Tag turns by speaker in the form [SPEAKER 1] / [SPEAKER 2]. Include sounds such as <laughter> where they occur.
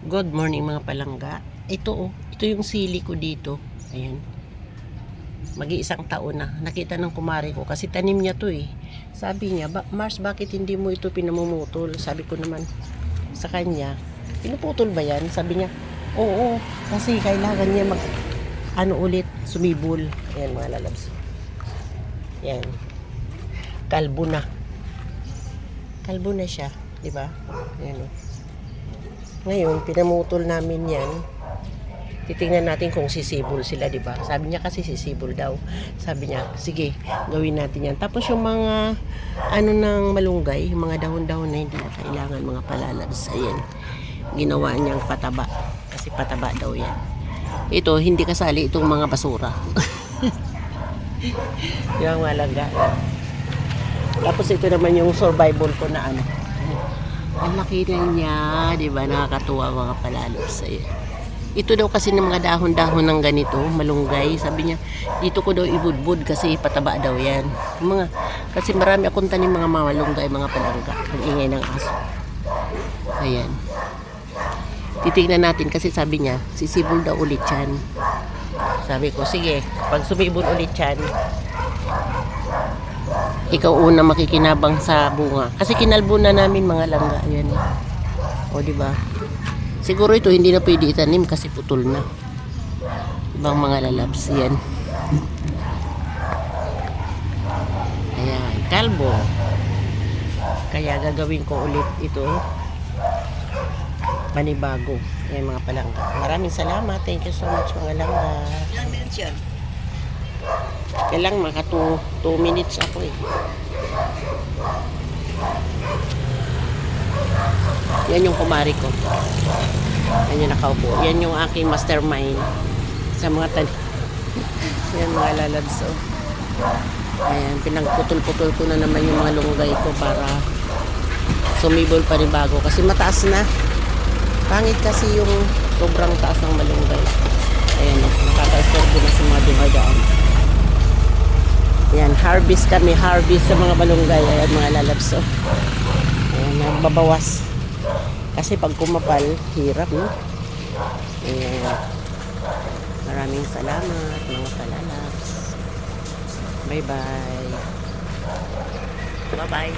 [SPEAKER 1] Good morning mga palangga. Ito oh, ito yung sili ko dito. Ayan. Mag-iisang taon na. Nakita ng kumare ko kasi tanim niya to eh. Sabi niya, ba, Mars, bakit hindi mo ito pinamumutol? Sabi ko naman sa kanya, pinuputol ba yan? Sabi niya, oo, kasi kailangan niya mag, ano ulit, sumibol. Ayan mga lalabs. Yan. Kalbo na. Kalbo na siya, di ba? Ayan oh. Ngayon, pinamutol namin yan. Titingnan natin kung sisibol sila, di ba? Sabi niya kasi sisibol daw. Sabi niya, sige, gawin natin yan. Tapos yung mga, ano ng malunggay, yung mga dahon-dahon na hindi na kailangan, mga palalabs, ayan. Ginawa niyang pataba. Kasi pataba daw yan. Ito, hindi kasali itong mga basura. <laughs> yung malaga. Tapos ito naman yung survival ko na ano. Ang laki na niya, di ba? Nakakatuwa mga palalos. Ayan. Ito daw kasi ng mga dahon-dahon ng ganito, malunggay. Sabi niya, dito ko daw ibudbud kasi pataba daw yan. Yung Mga, kasi marami akong tanim mga malunggay, mga palangga. Ang ingay ng aso. Ayan. Titignan natin kasi sabi niya, sisibol daw ulit yan. Sabi ko, sige, pag sumibol ulit yan, ikaw una makikinabang sa bunga. Kasi kinalbo na namin mga langga. Ayan. O, di ba? Siguro ito hindi na pwede itanim kasi putol na. Ibang mga lalabs. Yan. Ayan. Kalbo. Kaya gagawin ko ulit ito. Panibago. Ayan mga palangga. Maraming salamat. Thank you so much mga langga.
[SPEAKER 2] Yan?
[SPEAKER 1] Kailang maka 2 minutes ako eh. Yan yung kumari ko. Yan yung nakaupo. Yan yung aking mastermind sa mga tan <laughs> Yan mga lalabs. Oh. Ayan, pinagputol-putol ko na naman yung mga lunggay ko para sumibol pa rin bago. Kasi mataas na. Pangit kasi yung sobrang taas ng malunggay. Ayan, oh, nakaka-istorbo na sa mga dumadaan. Yan, harvest kami, harvest sa mga balunggay. Ayan, mga lalabs. Oh. Ayan, nagbabawas. Kasi pag kumapal, hirap, no? Ayan. Maraming salamat, mga kalalabs. Bye-bye. Bye-bye.